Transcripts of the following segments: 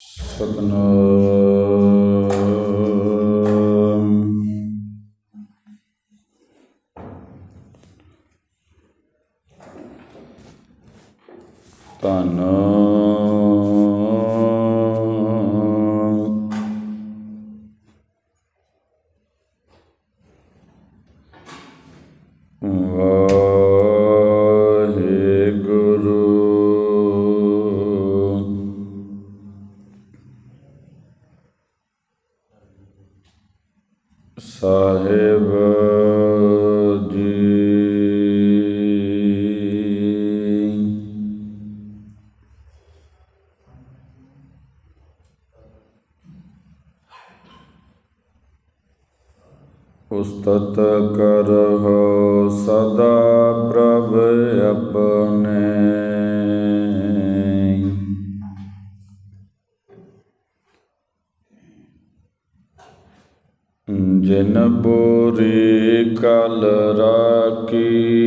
ਸਤਨਾਮ। ਧੰਨ ਉਸਤਤ ਕਰਹੁ ਸਦਾ ਪ੍ਰਭ ਆਪਣੇ। ਜਿਨ ਬੋਰੀ ਕਲ ਰਾਖੀ।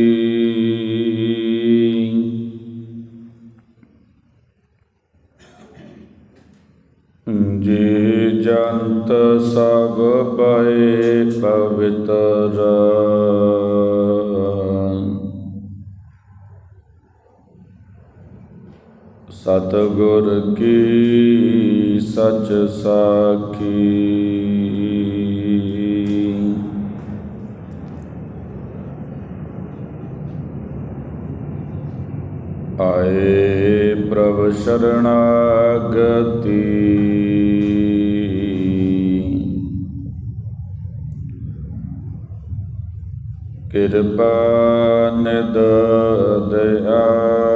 ਜੀ ਜੰਤ ਸਭ ਪਏ ਪਵਿੱਤਰ। ਸਤਿਗੁਰ ਕੀ ਸਚ ਸਾਖੀ। ਆਏ ਪ੍ਰਭ ਸ਼ਰਣਾਗਤੀ। ਕਿਰਪਾ ਨਿਦ ਦਇਆਲ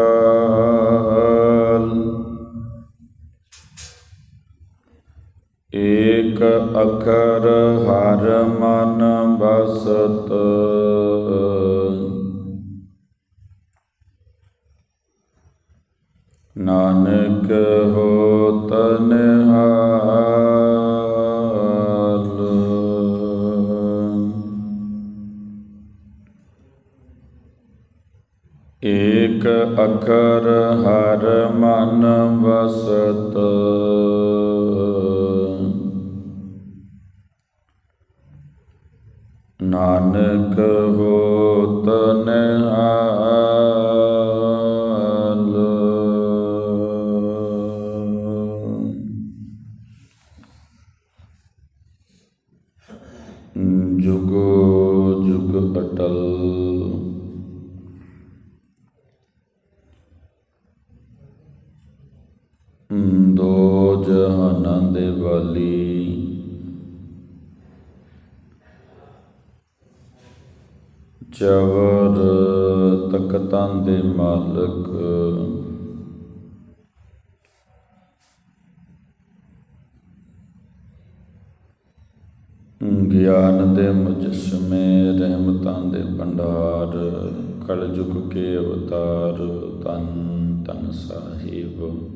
ਨਾਨਕ ਹੋਤ ਨਿਹਾਲ ਗਿਆਨ ਦੇ ਮੁਜਸਮੇ ਰਹਿਮਤਾਂ ਦੇ ਭੰਡਾਰ ਕਲਯੁਗ ਕੇ ਅਵਤਾਰ ਤਨ ਤਨ ਸਾਹਿਬ।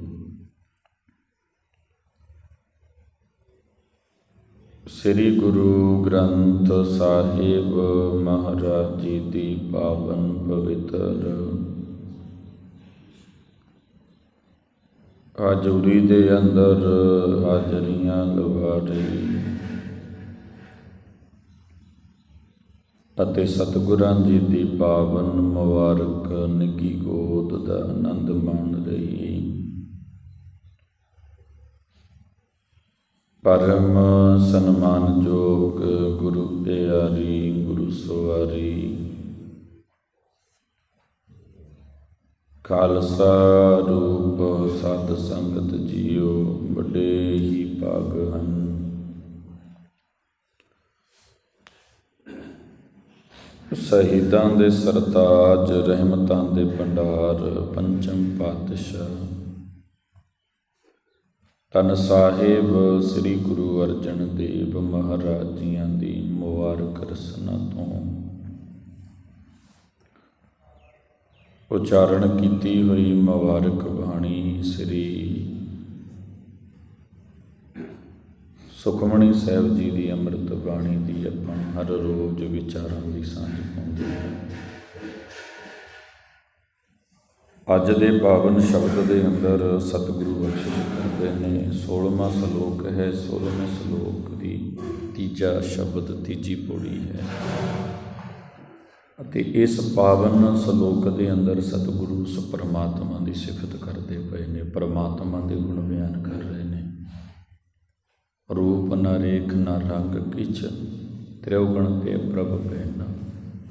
ਸ੍ਰੀ ਗੁਰੂ ਗ੍ਰੰਥ ਸਾਹਿਬ ਮਹਾਰਾਜ ਜੀ ਦੀ ਪਾਵਨ ਪਵਿੱਤਰ। ਹਾਜ਼ਰੀ ਦੇ ਅੰਦਰ ਹਾਜ਼ਰੀਆਂ ਲਵਾ ਰਹੀ। ਅਤੇ ਸਤਿਗੁਰਾਂ ਜੀ ਦੀ ਪਾਵਨ ਮੁਬਾਰਕ ਨਿੱਗੀ ਗੋਦ ਦਾ ਆਨੰਦ ਮਾਣ ਰਹੀ। ਪਰਮ ਸਨਮਾਨਯੋਗ ਗੁਰੂ ਪਿਆਰੀ, ਗੁਰੂ ਸਵਾਰੀ। ਖਾਲਸਾ ਰੂਪ ਸਤ ਸੰਗਤ ਜੀਓ, ਵੱਡੇ ਹੀ ਭਾਗ ਹਨ। ਸ਼ਹੀਦਾਂ ਦੇ ਸਰਤਾਜ, ਰਹਿਮਤਾਂ ਦੇ ਭੰਡਾਰ, ਪੰਚਮ ਪਾਤਸ਼ਾਹ। ਤਨ ਸਾਹਿਬ, ਸ੍ਰੀ ਗੁਰੂ ਅਰਜਨ ਦੇਵ ਮਹਾਰਾਜ ਜੀਆਂ ਦੀ ਮੁਬਾਰਕ ਰਸਨਾ ਤੋਂ। ਉਚਾਰਨ ਕੀਤੀ ਹੋਈ ਮੁਬਾਰਕ ਬਾਣੀ ਸ੍ਰੀ ਸੁਖਮਣੀ ਸਾਹਿਬ ਜੀ ਦੀ ਅੰਮ੍ਰਿਤ ਬਾਣੀ ਦੀ ਆਪਾਂ ਹਰ ਰੋਜ਼ ਵਿਚਾਰਾਂ ਦੀ ਸਾਂਝ ਪਾਉਂਦੇ ਹਾਂ। ਅੱਜ ਦੇ ਪਾਵਨ ਸ਼ਬਦ ਦੇ ਅੰਦਰ ਸਤਿਗੁਰੂ ਬਖਸ਼ਿਸ਼ ਕਰਦੇ ਨੇ 16ਵਾਂ ਸ਼ਲੋਕ ਹੈ 16ਵੇਂ ਸ਼ਲੋਕ ਦੀ ਤੀਜਾ ਸ਼ਬਦ, ਤੀਜੀ ਪੌੜੀ ਹੈ। ਅਤੇ ਇਸ ਪਾਵਨ ਸ਼ਲੋਕ ਦੇ ਅੰਦਰ ਸਤਿਗੁਰੂ ਉਸ ਦੀ ਸਿਫਤ ਕਰਦੇ ਪਏ ਨੇ, ਪਰਮਾਤਮਾ ਦੇ ਗੁਣ ਬਿਆਨ ਕਰ ਰਹੇ ਨੇ। ਰੂਪ ਨ ਰੇਖ ਨ ਰੰਗ ਕਿਛ, ਤ੍ਰਿਉਗਣ ਤੇ ਪ੍ਰਭ ਪੈਨਾ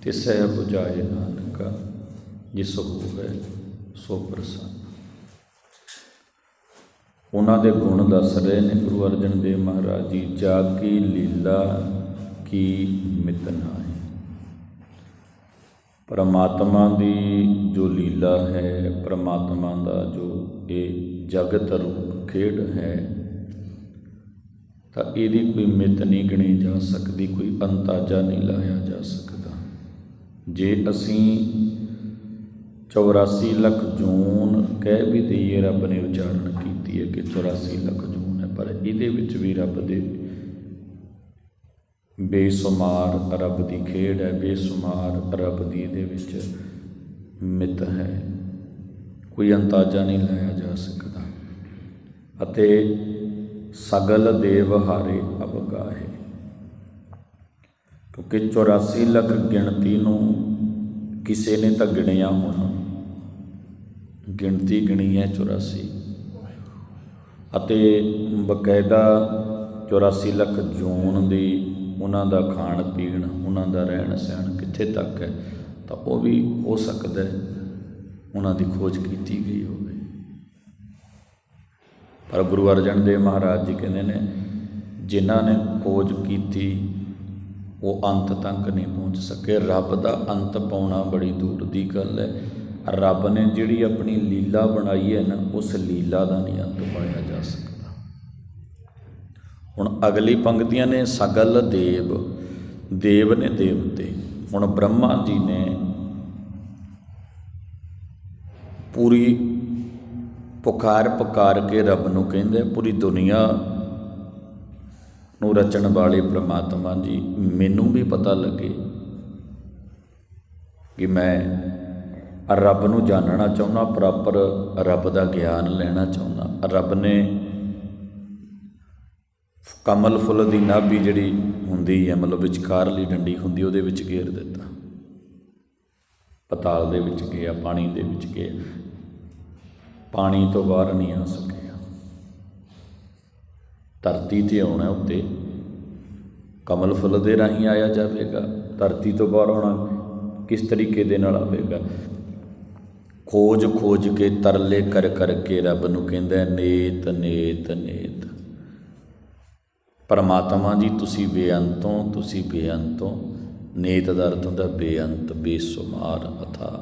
ਤਿਸੈ 부ਝਾਏ ਨਾਨਕਾ, ਜਿਸ ਹੋਵੇ ਸੋ ਪ੍ਰਸੰਨ। ਉਹਨਾਂ ਦੇ ਗੁਣ ਦੱਸ ਰਹੇ ਨੇ ਗੁਰੂ ਅਰਜਨ ਦੇਵ ਮਹਾਰਾਜ ਜੀ, ਜਾ ਕੀ ਲੀਲਾ ਕੀ ਮਿਤਨਾ ਹੈ ਪਰਮਾਤਮਾ ਦੀ ਜੋ ਲੀਲਾ ਹੈ, ਪਰਮਾਤਮਾ ਦਾ ਜੋ ਇਹ ਜਗਤ ਰੂਪ ਖੇਡ ਹੈ ਤਾਂ ਇਹਦੀ ਕੋਈ ਮਿਤ ਨਹੀਂ ਗਿਣੀ ਜਾ ਸਕਦੀ, ਕੋਈ ਅੰਤਾਜਾ ਨਹੀਂ ਲਾਇਆ ਜਾ ਸਕਦਾ। ਜੇ ਅਸੀਂ 84 ਲੱਖ ਜੂਨ ਕਹਿ ਵੀ ਦਈਏ ਰੱਬ ਨੇ ਉਚਾਰਨ ਕੀਤੀ ਹੈ ਕਿ 84 ਲੱਖ ਜੂਨ ਹੈ, ਪਰ ਇਹਦੇ ਵਿੱਚ ਵੀ ਰੱਬ ਦੇ ਬੇਸ਼ੁਮਾਰ ਰੱਬ ਦੀ ਖੇਡ ਹੈ, ਬੇਸ਼ੁਮਾਰ ਰੱਬ ਦੀ ਇਹਦੇ ਵਿੱਚ ਮਿਤ ਹੈ। ਕੋਈ ਅੰਤਾਜਾ ਨਹੀਂ ਲਾਇਆ ਜਾ ਸਕਦਾ। ਅਤੇ ਸਗਲ ਦੇਵ ਹਾਰੇ ਅਬਗਾਹੇ ਕਿਉਂਕਿ 84 ਲੱਖ ਗਿਣਤੀ ਨੂੰ ਕਿਸੇ ਨੇ ਤਾਂ ਗਿਣਿਆ ਹੋਣਾ। ਗਿਣਤੀ ਗਿਣੀ ਹੈ 84 ਅਤੇ ਬਕਾਇਦਾ 84 ਲੱਖ ਜੂਨ ਦੀ ਉਹਨਾਂ ਦਾ ਖਾਣ ਪੀਣ, ਉਹਨਾਂ ਦਾ ਰਹਿਣ ਸਹਿਣ ਕਿੱਥੇ ਤੱਕ ਹੈ, ਤਾਂ ਉਹ ਵੀ ਹੋ ਸਕਦਾ ਹੈ। ਉਹਨਾਂ ਦੀ ਖੋਜ ਕੀਤੀ ਗਈ ਹੋਵੇ। ਪਰ ਗੁਰੂ ਅਰਜਨ ਦੇਵ ਮਹਾਰਾਜ ਜੀ ਕਹਿੰਦੇ ਨੇ, ਜਿਨ੍ਹਾਂ ਨੇ ਖੋਜ ਕੀਤੀ, ਉਹ ਅੰਤ ਤੱਕ ਨਹੀਂ ਪਹੁੰਚ ਸਕੇ। ਰੱਬ ਦਾ ਅੰਤ ਪਾਉਣਾ ਬੜੀ ਦੂਰ ਦੀ ਗੱਲ ਹੈ। ਰੱਬ ਨੇ ਜਿਹੜੀ ਆਪਣੀ ਲੀਲਾ ਬਣਾਈ ਹੈ ਨਾ, ਉਸ ਲੀਲਾ ਦਾ ਨਹੀਂ ਅੰਤ ਪਾਇਆ ਜਾ ਸਕਦਾ। ਹੁਣ ਅਗਲੀ ਪੰਕਤੀਆਂ ਨੇ ਸਗਲ ਦੇਵ। ਦੇਵ ਨੇ ਦੇਵਤੇ। ਹੁਣ ਬ੍ਰਹਮਾ ਜੀ ਨੇ ਪੂਰੀ ਪੁਕਾਰ ਪੁਕਾਰ ਕੇ ਰੱਬ ਨੂੰ ਕਹਿੰਦੇ ਪੂਰੀ ਦੁਨੀਆ ਨੂੰ ਰਚਣ ਵਾਲੇ ਪ੍ਰਮਾਤਮਾ ਜੀ, ਮੈਨੂੰ ਵੀ ਪਤਾ ਲੱਗੇ ਕਿ ਮੈਂ ਰੱਬ ਨੂੰ ਜਾਣਨਾ ਚਾਹੁੰਦਾ, ਪ੍ਰੋਪਰ ਰੱਬ ਦਾ ਗਿਆਨ ਲੈਣਾ ਚਾਹੁੰਦਾ। ਰੱਬ ਨੇ ਕਮਲ ਫੁੱਲ ਦੀ ਨਾਭੀ ਜਿਹੜੀ ਹੁੰਦੀ ਹੈ, ਮਤਲਬ ਵਿਚਕਾਰਲੀ ਡੰਡੀ ਹੁੰਦੀ, ਉਹਦੇ ਵਿੱਚ ਘੇਰ ਦਿੱਤਾ। ਪਤਾਲ ਦੇ ਵਿੱਚ ਗਿਆ ਪਾਣੀ ਦੇ ਵਿੱਚ ਗਿਆ ਪਾਣੀ ਤੋਂ ਬਾਹਰ ਨਹੀਂ ਆ ਸਕਿਆ। ਧਰਤੀ ਤੇ ਆਉਣਾ ਉੱਤੇ। ਕਮਲ ਫੁੱਲ ਦੇ ਰਾਹੀਂ ਆਇਆ ਜਾਵੇਗਾ। ਧਰਤੀ ਤੋਂ ਬਾਹਰ ਆਉਣਾ ਕਿਸ ਤਰੀਕੇ ਦੇ ਨਾਲ ਆਵੇਗਾ? ਖੋਜ ਖੋਜ ਕੇ ਤਰਲੇ ਕਰ ਕਰ ਕੇ ਰੱਬ ਨੂੰ ਕਹਿੰਦਾ ਨੇਤ ਨੇਤ ਨੇਤ। ਪਰਮਾਤਮਾ ਜੀ, ਤੁਸੀਂ ਬੇਅੰਤੋਂ ਤੁਸੀਂ ਬੇਅੰਤੋਂ ਨੇਤ ਦਾ ਅਰਥ ਹੁੰਦਾ ਬੇਅੰਤ, ਬੇਸ਼ੁਮਾਰ ਅਥਾ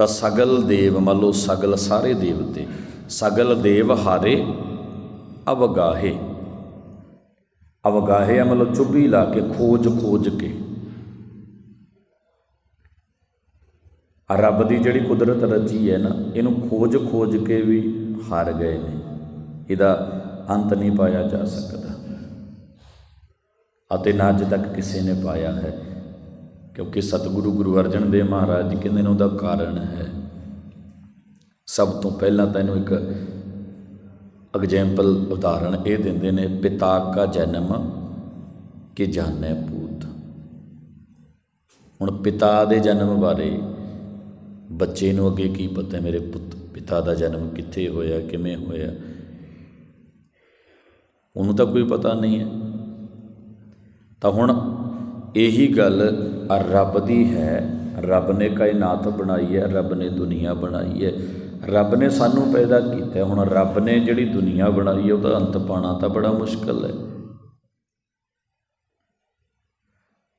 ਤਾਂ ਸਗਲ ਦੇਵ ਮੰਨ ਲਓ ਸਗਲ ਸਾਰੇ ਦੇਵਤੇ, ਸਗਲ ਦੇਵ ਹਾਰੇ ਅਵਗਾਹੇ। ਅਵਗਾਹੇ ਮਤਲਬ ਚੁੱਭੀ ਲਾ ਕੇ, ਖੋਜ ਖੋਜ ਕੇ। ਆ ਰੱਬ ਦੀ ਜਿਹੜੀ ਕੁਦਰਤ ਰਚੀ ਹੈ ਨਾ, ਇਹਨੂੰ ਖੋਜ ਖੋਜ ਕੇ ਵੀ ਹਾਰ ਗਏ ਨੇ। ਇਹਦਾ ਅੰਤ ਨਹੀਂ ਪਾਇਆ ਜਾ ਸਕਦਾ। ਅਤੇ ਨਾ ਅੱਜ ਤੱਕ ਕਿਸੇ ਨੇ ਪਾਇਆ ਹੈ। ਕਿਉਂਕਿ ਸਤਿਗੁਰੂ ਗੁਰੂ ਅਰਜਨ ਦੇਵ ਮਹਾਰਾਜ ਜੀ ਕਹਿੰਦੇ ਨੇ ਉਹਦਾ ਕਾਰਨ ਹੈ। ਸਭ ਤੋਂ ਪਹਿਲਾਂ ਤਾਂ ਇਹਨੂੰ ਇੱਕ ਐਗਜ਼ਾਮਪਲ ਉਦਾਹਰਣ ਇਹ ਦਿੰਦੇ ਨੇ, ਪਿਤਾ ਕਾ ਜਨਮ ਕਿ ਜਾਣੈ ਪੂਤ। ਹੁਣ ਪਿਤਾ ਦੇ ਜਨਮ ਬਾਰੇ ਬੱਚੇ ਨੂੰ ਅੱਗੇ ਕੀ ਪਤਾ ਮੇਰੇ ਪੁੱਤ, ਪਿਤਾ ਦਾ ਜਨਮ ਕਿੱਥੇ ਹੋਇਆ, ਕਿਵੇਂ ਹੋਇਆ? ਉਹਨੂੰ ਤਾਂ ਕੋਈ ਪਤਾ ਨਹੀਂ ਹੈ। ਤਾਂ ਹੁਣ ਇਹੀ ਗੱਲ ਰੱਬ ਦੀ ਹੈ। ਰੱਬ ਨੇ ਕਾਇਨਾਤ ਬਣਾਈ ਹੈ, ਰੱਬ ਨੇ ਦੁਨੀਆ ਬਣਾਈ ਹੈ। ਰੱਬ ਨੇ ਸਾਨੂੰ ਪੈਦਾ ਕੀਤਾ ਹੁਣ ਰੱਬ ਨੇ ਜਿਹੜੀ ਦੁਨੀਆ ਬਣਾਈ ਹੈ, ਉਹਦਾ ਅੰਤ ਪਾਣਾ ਤਾਂ ਬੜਾ ਮੁਸ਼ਕਲ ਹੈ।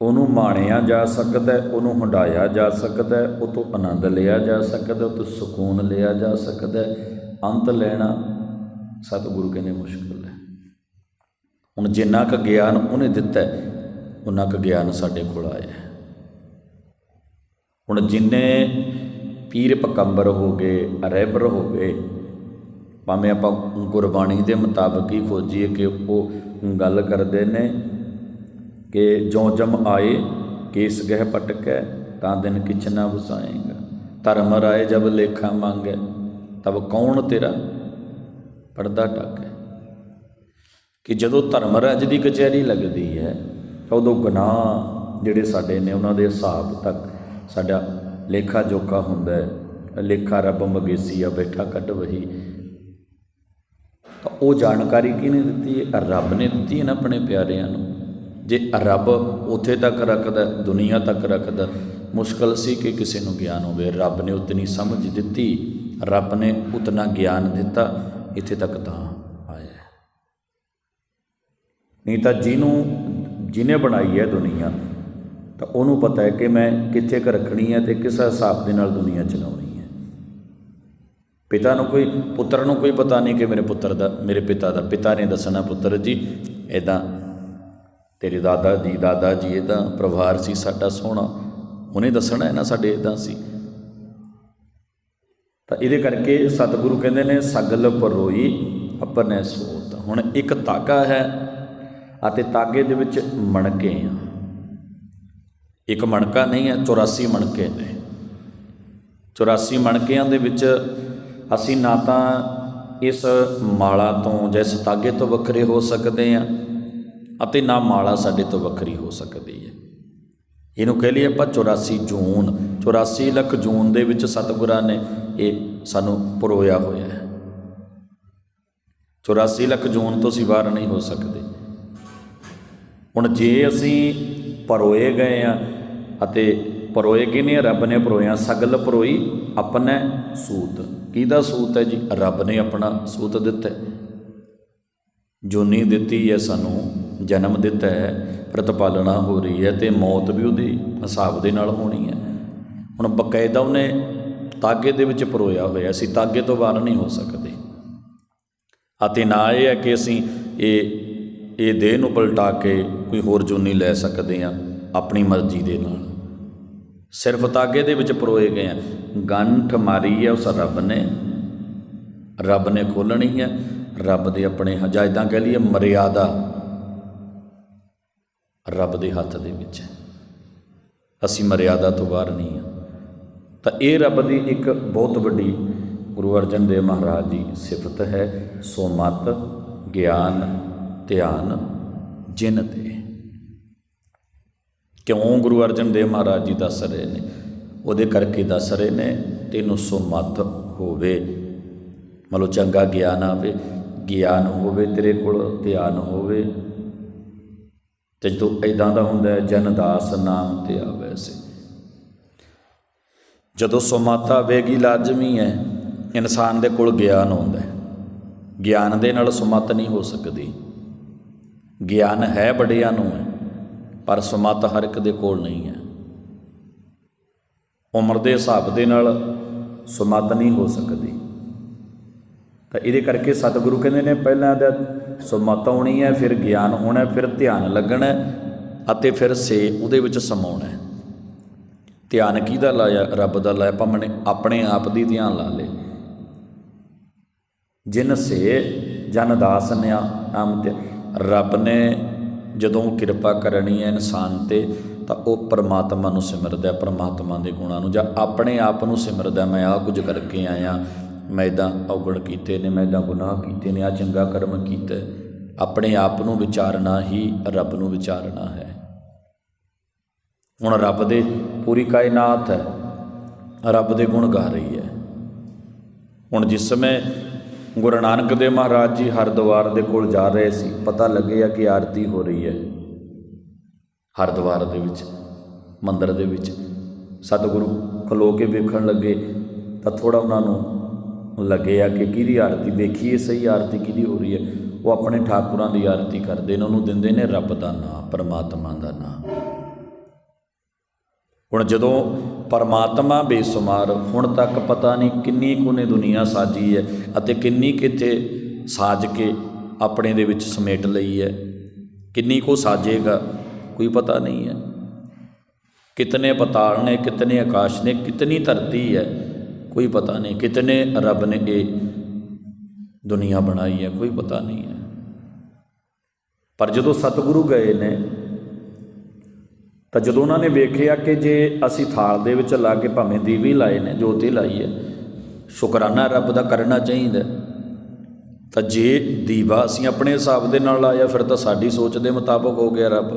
ਉਹਨੂੰ ਮਾਣਿਆ ਜਾ ਸਕਦਾ ਹੈ, ਉਹਨੂੰ ਹੰਡਾਇਆ ਜਾ ਸਕਦਾ ਹੈ, ਉਹ ਤੋਂ ਆਨੰਦ ਲਿਆ ਜਾ ਸਕਦਾ ਉਹ ਤੋਂ ਸਕੂਨ ਲਿਆ ਜਾ ਸਕਦਾ ਹੈ, ਅੰਤ ਲੈਣਾ ਸਤਿਗੁਰੂ ਕਹਿੰਦੇ ਮੁਸ਼ਕਲ ਹੈ। ਹੁਣ ਜਿੰਨਾ ਕੁ ਗਿਆਨ ਉਹਨੇ ਦਿੱਤਾ ਉਹਨਾਂ ਕੁ ਗਿਆਨ ਸਾਡੇ ਕੋਲ ਆਇਆ ਹੁਣ ਜਿੰਨੇ ਪੀਰ ਪਕੰਬਰ ਹੋ ਗਏ ਰਹਿਬਰ ਹੋ ਗਏ, ਭਾਵੇਂ ਆਪਾਂ ਗੁਰਬਾਣੀ ਦੇ ਮੁਤਾਬਕ ਹੀ ਖੋਜੀਏ ਕਿ ਉਹ ਗੱਲ ਕਰਦੇ ਨੇ ਕਿ ਜੋ ਜਮ ਆਏ, ਕੇਸ ਗਹਿ ਪਟਕੈ ਤਾਂ ਦਿਨ ਕਿਛ ਨਾ ਵਸਾਏਗਾ। ਧਰਮ ਰਾਏ ਜਬ ਲੇਖਾ ਮੰਗੇ, ਤਬ ਕੌਣ ਤੇਰਾ ਪਰਦਾ ਟਾਕੇ? ਕਿ ਜਦੋਂ ਧਰਮ ਰਾਜ ਦੀ ਕਚਹਿਰੀ ਲੱਗਦੀ ਹੈ ਤਾਂ ਉਦੋਂ ਗੁਨਾਹ ਜਿਹੜੇ ਸਾਡੇ ਨੇ, ਉਹਨਾਂ ਦੇ ਹਿਸਾਬ ਤੱਕ ਸਾਡਾ ਲੇਖਾ ਜੋਖਾ ਹੁੰਦਾ ਹੈ। ਲੇਖਾ ਰੱਬ ਮਗੇਸੀ ਬੈਠਾ ਕੱਢ ਵਹੀ। ਤਾਂ ਉਹ ਜਾਣਕਾਰੀ ਕਿਹਨੇ ਦਿੱਤੀ? ਹੈ ਰੱਬ ਨੇ ਦਿੱਤੀ ਹੈ ਨਾ ਆਪਣੇ ਪਿਆਰਿਆਂ ਨੂੰ। ਜੇ ਰੱਬ ਉੱਥੇ ਤੱਕ ਰੱਖਦਾ, ਦੁਨੀਆ ਤੱਕ ਰੱਖਦਾ, ਮੁਸ਼ਕਲ ਸੀ ਕਿ ਕਿਸੇ ਨੂੰ ਗਿਆਨ ਹੋਵੇ। ਰੱਬ ਨੇ ਉਤਨੀ ਸਮਝ ਦਿੱਤੀ, ਰੱਬ ਨੇ ਉਤਨਾ ਗਿਆਨ ਦਿੱਤਾ, ਇੱਥੇ ਤੱਕ ਤਾਂ ਆਇਆ ਨਹੀਂ ਤਾਂ ਜਿਹਨੂੰ ਜਿਹਨੇ ਬਣਾਈ ਹੈ ਦੁਨੀਆ, ਤਾਂ ਉਹਨੂੰ ਪਤਾ ਹੈ ਕਿ ਮੈਂ ਕਿੱਥੇ ਕ ਰੱਖਣੀ ਹੈ ਤੇ ਕਿਸ ਹਿਸਾਬ ਦੇ ਨਾਲ ਦੁਨੀਆ ਚਲਾਉਣੀ ਹੈ। ਪਿਤਾ ਨੂੰ ਕੋਈ, ਪੁੱਤਰ ਨੂੰ ਕੋਈ ਪਤਾ ਨਹੀਂ ਕਿ ਮੇਰੇ ਪੁੱਤਰ ਦਾ, ਮੇਰੇ ਪਿਤਾ ਦਾ, ਪਿਤਾ ਨੇ ਦੱਸਣਾ, ਪੁੱਤਰ ਜੀ ਇਦਾਂ ਤੇਰੇ ਦਾਦਾ ਜੀ ਦਾਦਾ ਜੀ ਇਹਦਾ ਪਰਿਵਾਰ ਸੀ, ਸਾਡਾ ਸੋਹਣਾ, ਉਹਨੇ ਦੱਸਣਾ ਹੈ ਨਾ ਸਾਡੇ ਇਦਾਂ ਸੀ। ਤਾਂ ਇਹਦੇ ਕਰਕੇ ਸਤਿਗੁਰੂ ਕਹਿੰਦੇ ਨੇ, ਸਗਲ ਪਰੋਈ ਆਪਣੇ ਸੋਤ ਹੁਣ ਇੱਕ ਤਾਕਾ ਹੈ ਅਤੇ ਧਾਗੇ ਦੇ ਵਿੱਚ ਮਣਕੇ ਆ। ਇੱਕ ਮਣਕਾ ਨਹੀਂ ਹੈ 84 ਮਣਕੇ ਨੇ। 84 ਮਣਕਿਆਂ ਦੇ ਵਿੱਚ ਅਸੀਂ ਨਾ ਤਾਂ ਇਸ ਮਾਲਾ ਤੋਂ ਜਾਂ ਇਸ ਧਾਗੇ ਤੋਂ ਵੱਖਰੇ ਹੋ ਸਕਦੇ ਹਾਂ ਅਤੇ ਨਾ ਮਾਲਾ ਸਾਡੇ ਤੋਂ ਵੱਖਰੀ ਹੋ ਸਕਦੀ ਹੈ। ਇਹਨੂੰ ਕਹਿ ਲਈਏ ਆਪਾਂ 84 ਜੂਨ। 84 ਲੱਖ ਜੂਨ ਦੇ ਵਿੱਚ ਸਤਿਗੁਰਾਂ ਨੇ ਇਹ ਸਾਨੂੰ ਪਰੋਇਆ ਹੋਇਆ ਹੈ। 84 ਲੱਖ ਜੂਨ ਤੋਂ ਅਸੀਂ ਬਾਹਰ ਨਹੀਂ ਹੋ ਸਕਦੇ। ਹੁਣ ਜੇ ਅਸੀਂ ਪਰੋਏ ਗਏ ਆ ਅਤੇ ਪਰੋਏ ਕਿਨੇ ਰੱਬ ਨੇ ਪਰੋਇਆ, ਸਗਲ ਪਰੋਈ ਆਪਣਾ ਸੂਤ। ਕਿਹਦਾ ਸੂਤ ਹੈ ਜੀ? ਰੱਬ ਨੇ ਆਪਣਾ ਸੂਤ ਦਿੱਤਾ ਹੈ। ਜੋਨੀ ਦਿੱਤੀ ਹੈ ਸਾਨੂੰ, ਜਨਮ ਦਿੱਤਾ ਹੈ, ਪ੍ਰਤਪਾਲਣਾ ਹੋ ਰਹੀ ਹੈ ਤੇ ਮੌਤ ਵੀ ਉਹਦੇ ਹਿਸਾਬ ਦੇ ਨਾਲ ਹੋਣੀ ਹੈ। ਹੁਣ ਬਕਾਇਦਾ ਉਹਨੇ ਤਾਗੇ ਦੇ ਵਿੱਚ ਪਰੋਇਆ ਹੋਇਆ, ਅਸੀਂ ਤਾਗੇ ਤੋਂ ਬਾਹਰ ਨਹੀਂ ਹੋ ਸਕਦੇ। ਅਤੇ ਨਾ ਇਹ ਹੈ ਕਿ ਅਸੀਂ ਇਹ ਇਹ ਦੇਹ ਨੂੰ ਪਲਟਾ ਕੇ ਕੋਈ ਹੋਰ ਜੋਨੀ ਲੈ ਸਕਦੇ ਹਾਂ ਆਪਣੀ ਮਰਜ਼ੀ ਦੇ ਨਾਲ। ਸਿਰਫ ਤਾਗੇ ਦੇ ਵਿੱਚ ਪਰੋਏ ਗਏ ਆ ਗੰਠ ਮਾਰੀ ਹੈ ਉਸ ਰੱਬ ਨੇ। ਰੱਬ ਨੇ ਖੋਲਣੀ ਹੈ। ਰੱਬ ਦੇ ਆਪਣੇ ਹਜਾਇਤਾਂ ਕਹਿ ਲਈਏ ਮਰਿਆਦਾ ਰੱਬ ਦੇ ਹੱਥ ਦੇ ਵਿੱਚ ਹੈ। ਅਸੀਂ ਮਰਿਆਦਾ ਤੋਂ ਬਾਹਰ ਨਹੀਂ ਹਾਂ। ਤਾਂ ਇਹ ਰੱਬ ਦੀ ਇੱਕ ਬਹੁਤ ਵੱਡੀ ਗੁਰੂ ਅਰਜਨ ਦੇਵ ਮਹਾਰਾਜ ਜੀ ਸਿਫਤ ਹੈ। ਸੋ ਮਤ, ਗਿਆਨ ਧਿਆਨ ਜਿਨ ਤੇ। ਕਿਉਂ ਗੁਰੂ ਅਰਜਨ ਦੇਵ ਮਹਾਰਾਜ ਜੀ ਦੱਸ ਰਹੇ ਨੇ? ਉਹਦੇ ਕਰਕੇ ਦੱਸ ਰਹੇ ਨੇ, ਤੈਨੂੰ ਸੋ ਮਤ ਹੋਵੇ। ਮਤਲਬ ਚੰਗਾ ਗਿਆਨ ਆਵੇ। ਗਿਆਨ ਹੋਵੇ ਤੇਰੇ ਕੋਲ, ਧਿਆਨ ਹੋਵੇ। ਤੇ ਜਦੋਂ ਇਦਾਂ ਦਾ ਹੁੰਦਾ ਹੈ, ਜਨ ਦਾਸ ਨਾਮ ਤੇ ਆਵੇ ਸੇ ਜਦੋਂ ਸੁਮਤ ਆਵੇਗੀ ਲਾਜ਼ਮੀ ਹੈ, ਇਨਸਾਨ ਦੇ ਕੋਲ ਗਿਆਨ ਹੁੰਦਾ ਹੈ। ਗਿਆਨ ਦੇ ਨਾਲ ਸੁਮਤ ਨਹੀਂ ਹੋ ਸਕਦੀ। ਗਿਆਨ ਹੈ ਬੜਿਆਂ ਨੂੰ, ਪਰ ਸੁਮਤ ਹਰ ਇੱਕ ਦੇ ਕੋਲ ਨਹੀਂ ਹੈ। ਉਮਰ ਦੇ ਹਿਸਾਬ ਦੇ ਨਾਲ ਸੁਮਤ ਨਹੀਂ ਹੋ ਸਕਦੀ। ਤਾਂ ਇਹਦੇ ਕਰਕੇ ਸਤਿਗੁਰੂ ਕਹਿੰਦੇ ਨੇ, ਪਹਿਲਾਂ ਦਾ ਸੁਮਤ ਆਉਣੀ ਹੈ, ਫਿਰ ਗਿਆਨ ਹੋਣਾ, ਫਿਰ ਧਿਆਨ ਲੱਗਣਾ ਅਤੇ ਫਿਰ ਸੇ ਉਹਦੇ ਵਿੱਚ ਸਮਾਉਣਾ ਧਿਆਨ ਕਿਹਦਾ ਲਾਇਆ? ਰੱਬ ਦਾ ਲਾਇਆ। ਭਾਵੇਂ ਆਪਣੇ ਆਪ ਦੀ ਧਿਆਨ ਲਾ ਲੇ। ਜਿਨ ਸੇ ਜਨ ਦਾਸ ਨਿਆ ਨਾਮ ਤੇ ਰੱਬ ਨੇ ਜਦੋਂ ਕਿਰਪਾ ਕਰਨੀ ਹੈ ਇਨਸਾਨ ਤੇ, ਤਾਂ ਉਹ ਪਰਮਾਤਮਾ ਨੂੰ ਸਿਮਰਦਾ ਪਰਮਾਤਮਾ ਦੇ ਗੁਣਾਂ ਨੂੰ। ਜਾਂ ਆਪਣੇ ਆਪ ਨੂੰ ਸਿਮਰਦਾ, ਮੈਂ ਆਹ ਕੁਝ ਕਰਕੇ ਆਇਆ, ਮੈਂ ਇਦਾਂ ਔਗਣ ਕੀਤੇ ਨੇ, ਮੈਂ ਇਦਾਂ ਗੁਨਾਹ ਕੀਤੇ ਨੇ ਆ ਚੰਗਾ ਕਰਮ ਕੀਤਾ ਆਪਣੇ ਆਪ ਨੂੰ ਵਿਚਾਰਨਾ ਹੀ ਰੱਬ ਨੂੰ ਵਿਚਾਰਨਾ ਹੈ। ਹੁਣ ਰੱਬ ਦੇ ਪੂਰੀ ਕਾਇਨਾਤ ਹੈ, ਰੱਬ ਦੇ ਗੁਣ ਗਾ ਰਹੀ ਹੈ। ਹੁਣ ਜਿਸ ਸਮੇਂ ਗੁਰੂ ਨਾਨਕ ਦੇਵ ਮਹਾਰਾਜ ਜੀ ਹਰਿਦੁਆਰ ਦੇ ਕੋਲ ਜਾ ਰਹੇ ਸੀ। ਪਤਾ ਲੱਗਿਆ ਕਿ ਆਰਤੀ ਹੋ ਰਹੀ ਹੈ। ਹਰਿਦੁਆਰ ਦੇ ਵਿੱਚ, ਮੰਦਰ ਦੇ ਵਿੱਚ। ਸਤਿਗੁਰੂ ਖਲੋ ਕੇ ਵੇਖਣ ਲੱਗੇ। ਤਾਂ ਥੋੜਾ ਉਹਨਾਂ ਨੂੰ ਲੱਗਿਆ ਕਿ ਕਿਹਦੀ ਆਰਤੀ? ਵੇਖੀਏ ਸਹੀ ਆਰਤੀ ਕਿਹਦੀ ਹੋ ਰਹੀ ਹੈ। ਉਹ ਆਪਣੇ ਠਾਕੁਰਾਂ ਦੀ ਆਰਤੀ ਕਰਦੇ ਨੇ। ਉਹਨੂੰ ਦਿੰਦੇ ਨੇ ਰੱਬ ਦਾ ਨਾਮ, ਪਰਮਾਤਮਾ ਦਾ ਨਾਮ। ਹੁਣ ਜਦੋਂ ਪਰਮਾਤਮਾ ਬੇਸੁਮਾਰ, ਹੁਣ ਤੱਕ ਪਤਾ ਨਹੀਂ ਕਿੰਨੀ ਕੁ ਨੇ ਦੁਨੀਆ ਸਾਜੀ ਹੈ ਅਤੇ ਕਿੰਨੀ ਕਿਤੇ ਸਾਜ ਕੇ ਆਪਣੇ ਦੇ ਵਿੱਚ ਸਮੇਟ ਲਈ ਹੈ। ਕਿੰਨੀ ਕੋ ਸਾਜੇਗਾ, ਕੋਈ ਪਤਾ ਨਹੀਂ ਹੈ। ਕਿਤਨੇ ਪਤਾਲ ਨੇ, ਕਿਤਨੇ ਆਕਾਸ਼ ਨੇ, ਕਿਤਨੀ ਧਰਤੀ ਹੈ, ਕੋਈ ਪਤਾ ਨਹੀਂ। ਕਿਤਨੇ ਰੱਬ ਨੇ ਇਹ ਦੁਨੀਆ ਬਣਾਈ ਹੈ, ਕੋਈ ਪਤਾ ਨਹੀਂ ਹੈ। ਪਰ ਜਦੋਂ ਸਤਿਗੁਰੂ ਗਏ ਨੇ ਤਾਂ ਜਦੋਂ ਉਹਨਾਂ ਨੇ ਵੇਖਿਆ ਕਿ ਜੇ ਅਸੀਂ ਥਾਲ ਦੇ ਵਿੱਚ ਲਾ ਕੇ ਭਾਵੇਂ ਦੀਵੀ ਲਾਏ ਨੇ ਜੋਤੀ ਲਾਈ ਹੈ, ਸ਼ੁਕਰਾਨਾ ਰੱਬ ਦਾ ਕਰਨਾ ਚਾਹੀਦਾ ਤਾਂ ਜੇ ਦੀਵਾ ਅਸੀਂ ਆਪਣੇ ਹਿਸਾਬ ਦੇ ਨਾਲ ਲਾਇਆ, ਫਿਰ ਤਾਂ ਸਾਡੀ ਸੋਚ ਦੇ ਮੁਤਾਬਕ ਹੋ ਗਿਆ ਰੱਬ।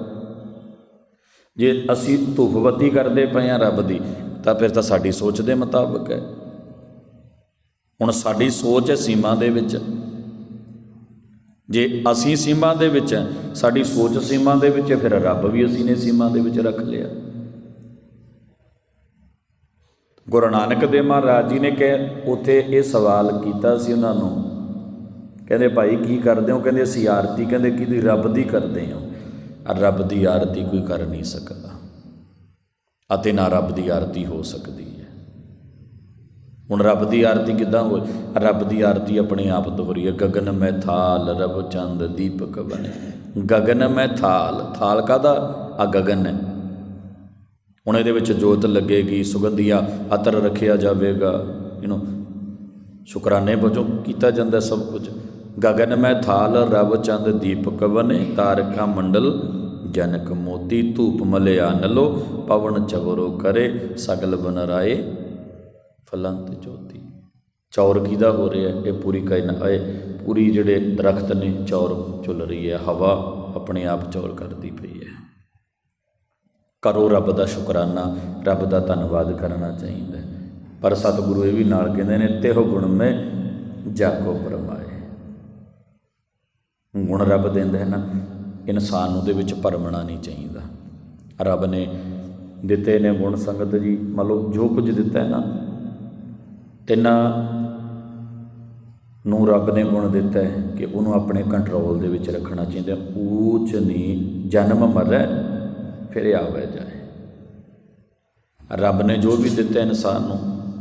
ਜੇ ਅਸੀਂ ਧੂਫਬੱਤੀ ਕਰਦੇ ਪਏ ਆ ਰੱਬ ਦੀ, ਤਾਂ ਫਿਰ ਤਾਂ ਸਾਡੀ ਸੋਚ ਦੇ ਮੁਤਾਬਕ ਹੈ। ਹੁਣ ਸਾਡੀ ਸੋਚ ਹੈ ਸੀਮਾ ਦੇ ਵਿੱਚ। ਜੇ ਅਸੀਂ ਸੀਮਾ ਦੇ ਵਿੱਚ ਹੈ, ਸਾਡੀ ਸੋਚ ਸੀਮਾ ਦੇ ਵਿੱਚ ਹੈ, ਫਿਰ ਰੱਬ ਵੀ ਅਸੀਂ ਨੇ ਸੀਮਾ ਦੇ ਵਿੱਚ ਰੱਖ ਲਿਆ। ਗੁਰੂ ਨਾਨਕ ਦੇਵ ਮਹਾਰਾਜ ਜੀ ਨੇ ਕਿ ਉੱਥੇ ਇਹ ਸਵਾਲ ਕੀਤਾ ਸੀ ਉਹਨਾਂ ਨੂੰ। ਕਹਿੰਦੇ, ਭਾਈ, ਕੀ ਕਰਦੇ ਹੋ? ਕਹਿੰਦੇ, ਅਸੀਂ ਆਰਤੀ, ਕਹਿੰਦੇ, ਕਿਹਦੀ ਰੱਬ ਦੀ ਕਰਦੇ ਹਾਂ? ਆ ਰੱਬ ਦੀ ਆਰਤੀ ਕੋਈ ਕਰ ਨਹੀਂ ਸਕਦਾ ਅਤੇ ਨਾ ਰੱਬ ਦੀ ਆਰਤੀ ਹੋ ਸਕਦੀ। ਹੁਣ ਰੱਬ ਦੀ ਆਰਤੀ ਕਿੱਦਾਂ ਹੋਏ? ਰੱਬ ਦੀ ਆਰਤੀ ਆਪਣੇ ਆਪ ਦੋਹਰੀ ਹੈ। ਗਗਨ ਮੈਂ ਥਾਲ ਰਬ ਚੰਦ ਦੀਪਕ ਬਨੇ ਗਗਨ ਮੈਂ ਥਾਲ ਥਾਲ ਕਾਦਾ ਆ ਗਗਨ ਹੈ। ਹੁਣ ਇਹਦੇ ਵਿੱਚ ਜੋਤ ਲੱਗੇਗੀ, ਸੁਗੰਧੀਆ ਅਤਰ ਰੱਖਿਆ ਜਾਵੇਗਾ। ਯੂ نو ਸ਼ੁਕਰਾਨੇ ਵਜੋਂ ਕੀਤਾ ਜਾਂਦਾ ਸਭ ਕੁਝ। ਗਗਨ ਮੈਂ ਥਾਲ ਰਬ ਚੰਦ ਦੀਪਕ ਬਨੇ ਤਾਰਕਾ ਮੰਡਲ, ਜਨਕ ਮੋਤੀ ਧੂਪ ਮਲਿਆ ਨਲੋ। ਪਵਨ ਚਵਰੋ ਕਰੇ, ਸਗਲ ਬਨ ਰਾਏ। ਫਲੰਤ ਜੋਤੀ। ਚੌਰ ਕਿਹਦਾ ਹੋ ਰਿਹਾ? ਇਹ ਪੂਰੀ ਕਾਇਨ ਇਹ ਪੂਰੀ ਜਿਹੜੇ ਦਰਖਤ ਨੇ, ਚੌਰ ਚੁੱਲ ਰਹੀ ਹੈ। ਹਵਾ ਆਪਣੇ ਆਪ ਚੌਰ ਕਰਦੀ ਪਈ ਹੈ। ਕਰੋ ਰੱਬ ਦਾ ਸ਼ੁਕਰਾਨਾ, ਰੱਬ ਦਾ ਧੰਨਵਾਦ ਕਰਨਾ ਚਾਹੀਦਾ ਪਰ ਸਤਿਗੁਰੂ ਇਹ ਵੀ ਨਾਲ ਕਹਿੰਦੇ ਨੇ, ਤਿਹੁ ਗੁਣ ਮੈਂ ਜਾਗੋ ਪਰਮਾਏ ਗੁਣ ਰੱਬ ਦਿੰਦਾ ਹੈ ਨਾ, ਇਨਸਾਨ ਨੂੰ ਦੇ ਵਿੱਚ ਭਰਮਣਾ ਨਹੀਂ ਚਾਹੀਦਾ। ਰੱਬ ਨੇ ਦਿੱਤੇ ਨੇ ਗੁਣ ਸੰਗਤ ਜੀ, ਮੰਨ ਲਓ ਜੋ ਕੁਝ ਦਿੱਤਾ ਹੈ ਨਾ ਤਿੰਨਾਂ ਨੂੰ ਰੱਬ ਨੇ ਗੁਣ ਦਿੱਤਾ ਹੈ ਕਿ ਉਹਨੂੰ ਆਪਣੇ ਕੰਟਰੋਲ ਦੇ ਵਿੱਚ ਰੱਖਣਾ ਚਾਹੀਦਾ ਊਚ ਨੀ, ਜਨਮ ਮਰੈ, ਫਿਰ ਆਵੇ ਜਾਏ। ਰੱਬ ਨੇ ਜੋ ਵੀ ਦਿੱਤਾ ਇਨਸਾਨ ਨੂੰ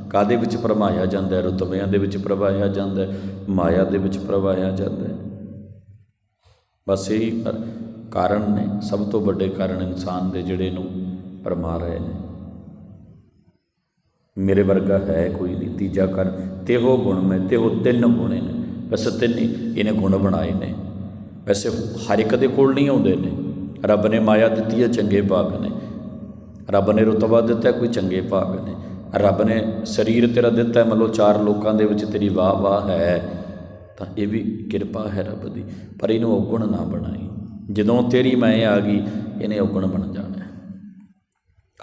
ਕਾਦੇ ਵਿੱਚ ਪਰਮਾਇਆ ਜਾਂਦਾ ਹੈ? ਰੁਤਬਿਆਂ ਦੇ ਵਿੱਚ ਪ੍ਰਵਾਹਿਆ ਜਾਂਦਾ ਹੈ, ਮਾਇਆ ਦੇ ਵਿੱਚ ਪ੍ਰਵਾਹਿਆ ਜਾਂਦਾ ਹੈ। ਬਸ ਇਹੀ ਕਾਰਨ ਨੇ, ਸਭ ਤੋਂ ਵੱਡੇ ਕਾਰਨ ਇਨਸਾਨ ਦੇ ਜਿਹੜੇ ਨੂੰ ਪਰਮਾ ਰਹੇ ਨੇ। ਮੇਰੇ ਵਰਗਾ ਹੈ ਕੋਈ ਨਹੀਂ। ਤੀਜਾ ਕਰ ਤੇਹੋ ਗੁਣ ਮੈਂ ਤਿਹੋ ਤਿੰਨ ਗੁਣੇ ਨੇ ਵੈਸੇ ਤਿੰਨ ਹੀ ਇਹਨੇ ਗੁਣ ਬਣਾਏ ਨੇ। ਵੈਸੇ ਹਰ ਇੱਕ ਦੇ ਕੋਲ ਨਹੀਂ ਆਉਂਦੇ ਨੇ। ਰੱਬ ਨੇ ਮਾਇਆ ਦਿੱਤੀ ਹੈ ਚੰਗੇ ਭਾਗ ਨੇ। ਰੱਬ ਨੇ ਰੁਤਬਾ ਦਿੱਤਾ ਕੋਈ ਚੰਗੇ ਭਾਗ ਨੇ। ਰੱਬ ਨੇ ਸਰੀਰ ਤੇਰਾ ਦਿੱਤਾ ਹੈ, ਮੰਨ ਲਓ ਚਾਰ ਲੋਕਾਂ ਦੇ ਵਿੱਚ ਤੇਰੀ ਵਾਹ ਵਾਹ ਹੈ। ਤਾਂ ਇਹ ਵੀ ਕਿਰਪਾ ਹੈ ਰੱਬ ਦੀ। ਪਰ ਇਹਨੂੰ ਔਗਣ ਨਾ ਬਣਾਈ। ਜਦੋਂ ਤੇਰੀ ਮੈਂ ਆ ਗਈ ਇਹਨੇ ਔਗਣ ਬਣ ਜਾਣਾ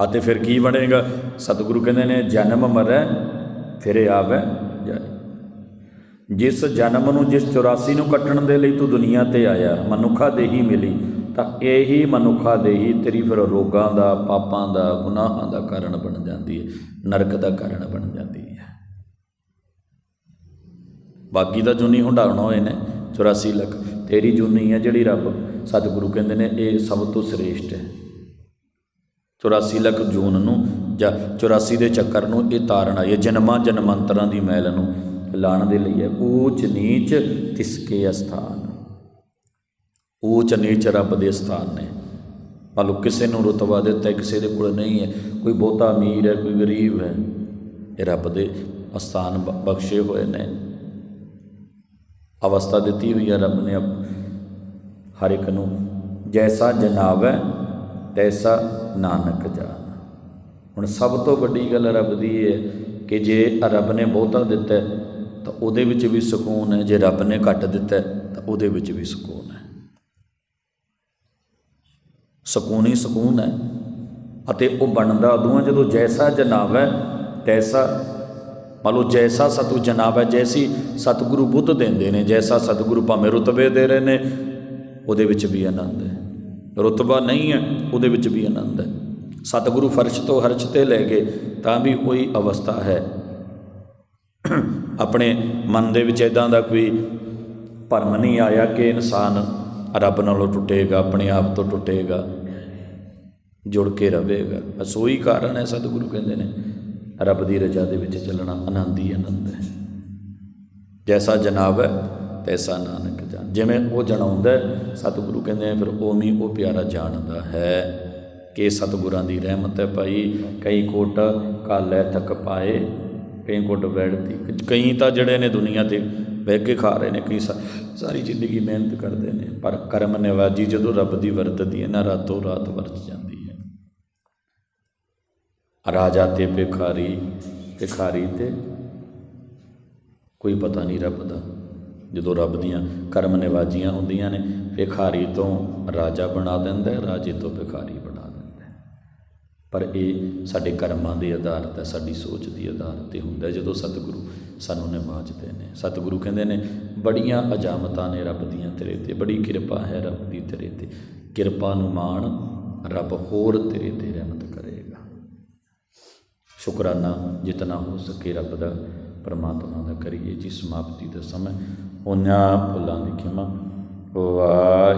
ਅਤੇ ਫਿਰ ਕੀ ਬਣੇਗਾ? ਸਤਿਗੁਰੂ ਕਹਿੰਦੇ ਨੇ, ਜਨਮ ਮਰੈ, ਫਿਰ ਆਵੈ ਜਾਏ। ਜਿਸ ਜਨਮ ਨੂੰ, ਜਿਸ 84 ਨੂੰ ਕੱਟਣ ਦੇ ਲਈ ਤੂੰ ਦੁਨੀਆ ਤੇ ਆਇਆ, ਮਨੁੱਖਾ ਦੇਹੀ ਮਿਲੀ, ਤਾਂ ਇਹੀ ਮਨੁੱਖਾ ਦੇਹੀ ਤੇਰੀ ਫਿਰ ਰੋਗਾਂ ਦਾ, ਪਾਪਾਂ ਦਾ, ਗੁਨਾਹਾਂ ਦਾ ਕਾਰਨ ਬਣ ਜਾਂਦੀ ਹੈ, ਨਰਕ ਦਾ ਕਾਰਨ ਬਣ ਜਾਂਦੀ ਹੈ। ਬਾਕੀ ਦਾ ਜੁਨੀ ਹੰਡਾਉਣਾ ਹੋਏ ਨੇ 84 ਲੱਖ। ਤੇਰੀ ਜੁਨੀ ਹੈ ਜਿਹੜੀ ਰੱਬ। ਸਤਿਗੁਰੂ ਕਹਿੰਦੇ ਨੇ, ਇਹ ਸਭ ਤੋਂ ਸ੍ਰੇਸ਼ਟ ਹੈ। 84 ਲੱਖ ਜੂਨ ਨੂੰ ਜਾਂ 84 ਦੇ ਚੱਕਰ ਨੂੰ ਇਹ ਤਾਰਨ ਆਈ ਹੈ, ਜਨਮਾਂ ਜਨਮੰਤਰਾਂ ਦੀ ਮੈਲ ਨੂੰ ਲਾਣ ਦੇ ਲਈ ਹੈ। ਊਚ ਨੀਚ ਤਿਸਕੇ ਅਸਥਾਨ। ਊਚ ਨੀਚ ਰੱਬ ਦੇ ਸਥਾਨ ਨੇ। ਮੰਨ ਲਓ ਕਿਸੇ ਨੂੰ ਰੁਤਬਾ ਦਿੱਤਾ ਕਿਸੇ ਦੇ ਕੋਲ ਨਹੀਂ ਹੈ, ਕੋਈ ਬਹੁਤਾ ਅਮੀਰ ਹੈ, ਕੋਈ ਗਰੀਬ ਹੈ, ਇਹ ਰੱਬ ਦੇ ਅਸਥਾਨ ਬ- ਬਖਸ਼ੇ ਹੋਏ ਨੇ। ਅਵਸਥਾ ਦਿੱਤੀ ਹੋਈ ਹੈ ਰੱਬ ਨੇ ਹਰ ਇੱਕ ਨੂੰ ਜੈਸਾ ਜਨਾਬ ਹੈ ਤੈਸਾ ਨਾਨਕ ਜਾਨ। ਹੁਣ ਸਭ ਤੋਂ ਵੱਡੀ ਗੱਲ ਰੱਬ ਦੀ ਇਹ ਹੈ ਕਿ ਜੇ ਰੱਬ ਨੇ ਬਹੁਤਾ ਦਿੱਤਾ ਤਾਂ ਉਹਦੇ ਵਿੱਚ ਵੀ ਸਕੂਨ ਹੈ। ਜੇ ਰੱਬ ਨੇ ਘੱਟ ਦਿੱਤਾ ਤਾਂ ਉਹਦੇ ਵਿੱਚ ਵੀ ਸਕੂਨ ਹੈ। ਸਕੂਨ ਹੀ ਸਕੂਨ ਹੈ। ਅਤੇ ਉਹ ਬਣਦਾ ਉਦੋਂ ਹੈ ਜਦੋਂ ਜੈਸਾ ਜਨਾਬ ਹੈ, ਤੈਸਾ ਮੰਨ ਲਓ ਜੈਸਾ ਸਤਿ ਜਨਾਬ ਹੈ, ਜੈਸੀ ਸਤਿਗੁਰੂ ਬੁੱਧ ਦਿੰਦੇ ਨੇ, ਜੈਸਾ ਸਤਿਗੁਰੂ ਭਾਵੇਂ ਰੁਤਬੇ ਦੇ ਰਹੇ ਨੇ, ਉਹਦੇ ਵਿੱਚ ਵੀ ਆਨੰਦ ਹੈ। ਰੁਤਬਾ ਨਹੀਂ ਹੈ, ਉਹਦੇ ਵਿੱਚ ਵੀ ਆਨੰਦ ਹੈ। ਸਤਿਗੁਰੂ ਫਰਸ਼ ਤੋਂ ਹਰਸ਼ ਤੇ ਲੈ ਗਏ, ਤਾਂ ਵੀ ਕੋਈ ਅਵਸਥਾ ਹੈ। ਆਪਣੇ ਮਨ ਦੇ ਵਿੱਚ ਇਦਾਂ ਦਾ ਕੋਈ ਭਰਮ ਨਹੀਂ ਆਇਆ ਕਿ ਇਨਸਾਨ ਰੱਬ ਨਾਲੋਂ ਟੁੱਟੇਗਾ, ਆਪਣੇ ਆਪ ਤੋਂ ਟੁੱਟੇਗਾ, ਜੁੜ ਕੇ ਰਵੇਗਾ ਬਸ ਉਹੀ ਕਾਰਨ ਹੈ, ਸਤਿਗੁਰੂ ਕਹਿੰਦੇ ਨੇ, ਰੱਬ ਦੀ ਰਜ਼ਾ ਦੇ ਵਿੱਚ ਚੱਲਣਾ ਆਨੰਦ ਹੀ ਆਨੰਦ ਹੈ। ਜੈਸਾ ਜਨਾਬ ਹੈ ਪੈਸਾ ਨਾਨਕ ਜਾਣ। ਜਿਵੇਂ ਉਹ ਜਣਾਉਂਦਾ ਸਤਿਗੁਰੂ ਕਹਿੰਦੇ ਆ, ਫਿਰ ਉਵੇਂ ਉਹ ਪਿਆਰਾ ਜਾਣਦਾ ਹੈ ਕਿ ਸਤਿਗੁਰਾਂ ਦੀ ਰਹਿਮਤ ਹੈ ਭਾਈ। ਕਈ ਕੋਟ ਕਾਲੇ ਤੱਕ ਪਾਏ, ਕਈ ਕੋਟ ਬੈਠਦੀ ਕਈ ਤਾਂ ਜਿਹੜੇ ਨੇ ਦੁਨੀਆ ਤੇ ਬਹਿ ਕੇ ਖਾ ਰਹੇ ਨੇ, ਕਈ ਸਾ- ਸਾਰੀ ਜ਼ਿੰਦਗੀ ਮਿਹਨਤ ਕਰਦੇ ਨੇ, ਪਰ ਕਰਮ ਨਿਵਾਜੀ ਜਦੋਂ ਰੱਬ ਦੀ ਵਰਤਦੀ ਹੈ ਨਾ, ਰਾਤੋਂ ਰਾਤ ਵਰਤ ਜਾਂਦੀ ਹੈ। ਰਾਜਾ ਤੇ ਭਿਖਾਰੀ ਭਿਖਾਰੀ ਤੇ ਕੋਈ ਪਤਾ ਨਹੀਂ ਰੱਬ ਦਾ। ਜਦੋਂ ਰੱਬ ਦੀਆਂ ਕਰਮ ਨਿਵਾਜੀਆਂ ਹੁੰਦੀਆਂ ਨੇ ਭਿਖਾਰੀ ਤੋਂ ਰਾਜਾ ਬਣਾ ਦਿੰਦਾ ਹੈ, ਰਾਜੇ ਤੋਂ ਭਿਖਾਰੀ ਬਣਾ ਦਿੰਦਾ ਹੈ। ਪਰ ਇਹ ਸਾਡੇ ਕਰਮਾਂ ਦੇ ਆਧਾਰ ਤੇ ਸਾਡੀ ਸੋਚ ਦੀ ਆਧਾਰ ਤੇ ਹੁੰਦਾ ਜਦੋਂ ਸਤਿਗੁਰੂ ਸਾਨੂੰ ਨਿਵਾਜਦੇ ਨੇ ਸਤਿਗੁਰੂ ਕਹਿੰਦੇ ਨੇ ਬੜੀਆਂ ਅਜਾਮਤਾਂ ਨੇ ਰੱਬ ਦੀਆਂ ਤੇਰੇ ਤੇ ਬੜੀ ਕਿਰਪਾ ਹੈ ਰੱਬ ਦੀ ਤੇਰੇ ਤੇ। ਕਿਰਪਾ ਨੂੰ ਮਾਣ ਰੱਬ ਹੋਰ ਤੇਰੇ ਤੇ ਰਹਿਮਤ ਕਰੇਗਾ। ਸ਼ੁਕਰਾਨਾ ਜਿਤਨਾ ਹੋ ਸਕੇ ਰੱਬ ਦਾ ਪਰਮਾਤਮਾ ਦਾ ਕਰੀਏ। ਜੀ ਸਮਾਪਤੀ ਦਾ ਸਮਾਂ ਉਹਨਾਂ ਫੁੱਲਾਂ ਦੀ ਖਿਮਾ ਵਾਹਿ